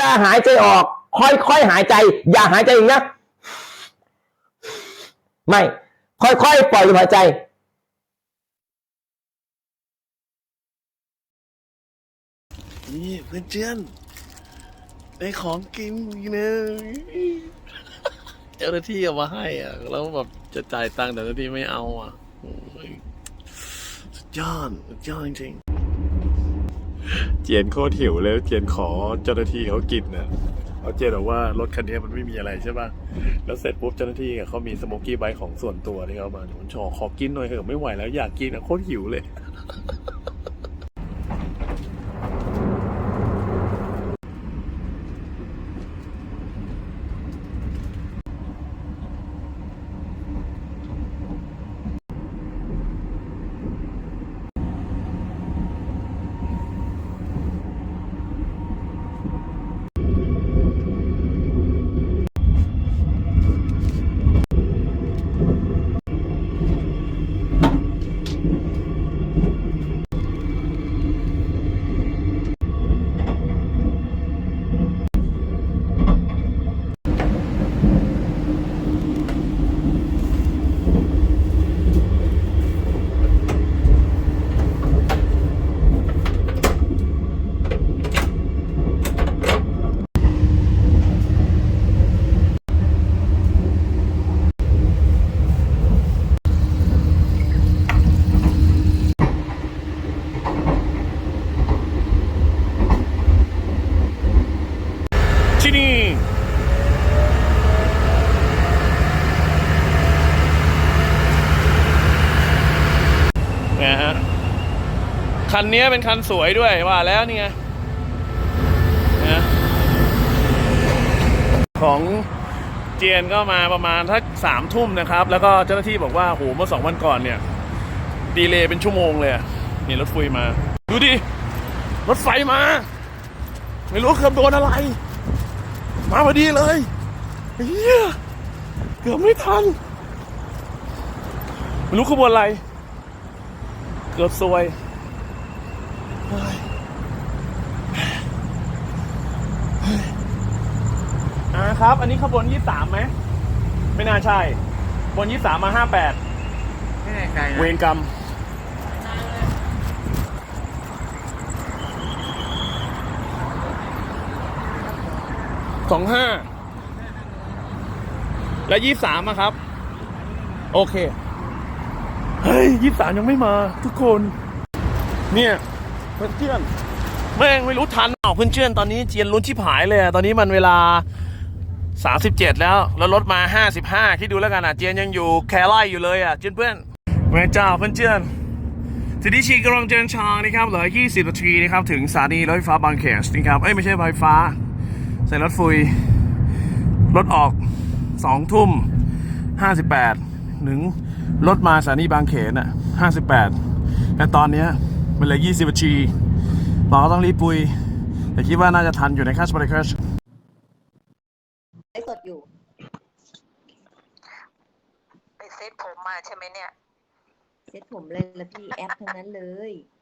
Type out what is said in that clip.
ลาหายใจออก ค่อยๆหายใจ อย่าหายใจอย่างนี้นะ ไม่ ค่อยๆปล่อยลมหายใจนี่เพื่อนเจือนได้ของกินอีกนะเจ้าหน้าที่เอามาให้อะแล้วแบบจะจ่ายตังค์แต่เจ้าหน้าที่ไม่เอาอะโอ้ยสุดยอดสุดยอดจริงๆ เจียนโคตรหิวเลยเจียนขอเจ้าหน้าที่เขากินนะเอาเจียนบอกว่ารถคันนี้มันไม่มีอะไรใช่ป่ะแล้วเสร็จปุ๊บเจ้าหน้าที่อะเขามีสโมกี้ไบค์ของส่วนตัวที่เขาเอามาผมชอขอกินหน่อยเถอะไม่ไหวแล้วอยากกินอะโคตรหิวเลย ที่นี่ นะ ฮะ คันนี้เป็นคันสวยด้วยว่าแล้วนี่ไงนะของเจียนก็มาประมาณทักสามทุ่มนะครับ แล้วก็เจ้าหน้าที่บอกว่าโหเมื่อสองวันก่อนเนี่ย ดีเลย์เป็นชั่วโมงเลยนี่รถไฟมา ดูดิ รถไฟมา ไม่รู้เกือบโดนอะไร มาพอดีเลยเฮียเกือบไม่ทัน ไม่รู้ขบวนอะไร กือบซวยเฮ้ยเฮ้ยอ่าครับ อันนี้ขบวนยี่สามไหม ไม่น่าใช่ขบวนยี่สามมาห้าแปดไม่แน่ใจนะเวรกรรม สองห้า และยี่สามอะครับ โอเค เฮ้ยยี่สามยังไม่มา ทุกคน เนี่ยเพื่อนเพื่อนแม่งไม่รู้ทันเปล่าเพื่อนเพื่อนตอนนี้เจียนลุ้นชิบหายเลยอะตอนนี้มันเวลา 37 แล้ว แล้วลดมา 55 คิดดูแล้วกันอะ เจียนยังอยู่แคไลอยู่เลยอะเจียนเพื่อนแม่เจ้าเพื่อนเจียนทีนี้ชีกำลังเดินทางนะครับเหลือ 20 นาทีนะครับ ถึงสถานีรถไฟฟ้าบางแคนะครับ เอ้ย ไม่ใช่ไฟฟ้า ใส่รถฟุย รถออก 2 ทุ่ม 58 ถึงรถมาสถานีบางเขนอะ58แต่ตอนเนี้ยมันเหลือ20นาทีเราก็ต้องรีบปุย แต่คิดว่าน่าจะทันอยู่ในคัสบริคัสไลฟ์สดอยู่ ไปเซ็ตผมมาใช่ไหมเนี่ย เซ็ตผมเลยละพี่แอปทั้งนั้นเลยอ